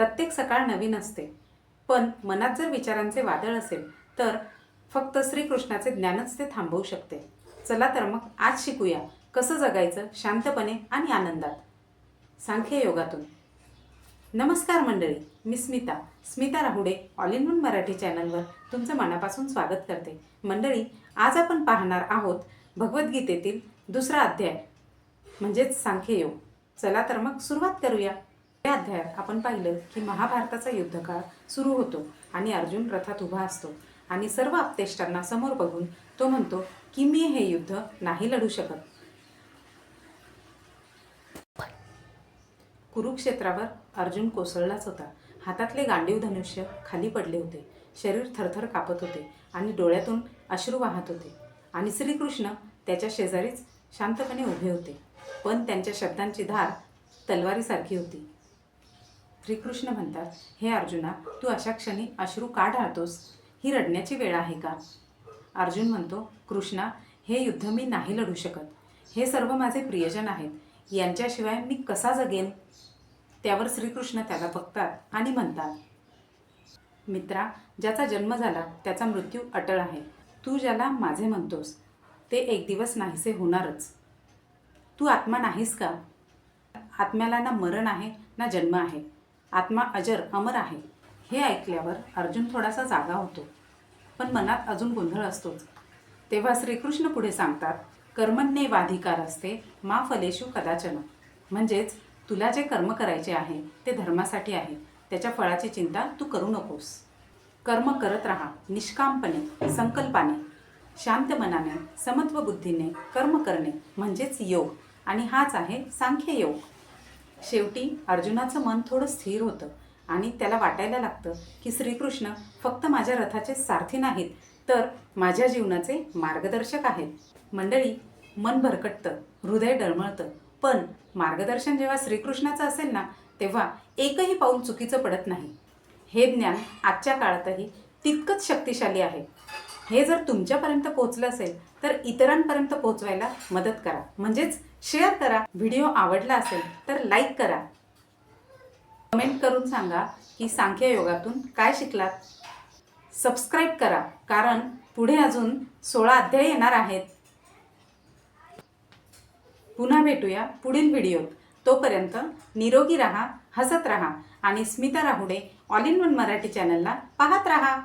प्रत्येक सकाळ नवीन असते. पण मनात जर विचारांचे वादळ असेल तर फक्त श्रीकृष्णाचे ज्ञानच ते थांबवू शकते. चला तर मग आज शिकूया कसं जगायचं शांतपणे आणि आनंदात. सांख्य योगातून. नमस्कार मंडळी मी Smita. Smita Rahude all in one Marathi चॅनलवर तुमचं मनापासून स्वागत करते. मंडळी आज आपण पाहणार आहोत भगवद्गीतेतील दुसरा अध्याय म्हणजेच सांख्ययोग चला तर मग सुरुवात करूया. या अध्यायात आपण पाहिलं की महाभारताचा युद्धकाळ सुरू होतो आणि अर्जुन रथात उभा असतो आणि सर्व आपतेष्टांना समोर बघून तो म्हणतो की मी हे युद्ध नाही लढू शकत. कुरुक्षेत्रावर अर्जुन कोसळलाच होता. हातातले गांडीव धनुष्य खाली पडले होते. शरीर थरथर कापत होते आणि डोळ्यातून अश्रू वाहत होते. आणि श्रीकृष्ण त्याच्या शेजारीच शांतपणे उभे होते. पण त्यांच्या शब्दांची धार तलवारीसारखी होती. श्रीकृष्ण म्हणतात हे अर्जुना तू अशा क्षणी अश्रू का ढाळतोस? ही रडण्याची वेळ आहे का? अर्जुन म्हणतो कृष्णा हे युद्ध मी नाही लढू शकत. हे सर्व माझे प्रियजन आहेत. यांच्याशिवाय मी कसा जगेन? त्यावर श्रीकृष्ण त्याला बघतात आणि म्हणतात मित्रा ज्याचा जन्म झाला त्याचा मृत्यू अटळ आहे. तू ज्याला माझे म्हणतोस ते एक दिवस नाहीसे होणारच. तू आत्मा नाहीस का? आत्म्याला ना मरण आहे ना जन्म आहे. आत्मा अजर अमर आहे. हे ऐकल्यावर अर्जुन थोडासा जागा होतो. पण मनात अजून गोंधळ असतोच. तेव्हा श्रीकृष्ण पुढे सांगतात कर्मण्येवाधिकार असते मा फलेशु कदाचन. म्हणजेच तुला जे कर्म करायचे आहे ते धर्मासाठी आहे. त्याच्या फळाची चिंता तू करू नकोस. कर्म करत राहा निष्कामपणे संकल्पाने. शांत मनाने समत्व बुद्धीने कर्म करणे म्हणजेच योग. आणि हाच आहे सांख्य योग. शेवटी अर्जुनाचं मन थोडं स्थिर होतं आणि त्याला वाटायला लागतं की श्रीकृष्ण फक्त माझ्या रथाचे सारथी नाहीत तर माझ्या जीवनाचे मार्गदर्शक आहेत. मंडळी मन भरकटतं हृदय डळमळतं. पण मार्गदर्शन जेव्हा श्रीकृष्णाचं असेल ना तेव्हा एकही पाऊल चुकीचं पडत नाही. हे ज्ञान आजच्या काळातही तितकंच शक्तिशाली आहे. हे जर तुमच्यापर्यंत पोहोचलं असेल तर इतरांपर्यंत पोहोचवायला मदत करा. म्हणजेच शेअर करा. व्हिडिओ आवडला असेल तर लाईक करा. कमेंट करून सांगा की सांख्य योगातून काय शिकलात. सबस्क्राईब करा कारण पुढे अजून सोळा अध्याय येणार आहेत. पुन्हा भेटूया पुढील व्हिडिओत तोपर्यंत निरोगी राहा हसत राहा आणि Smita Rahude all in one Marathi चॅनलला पाहत राहा.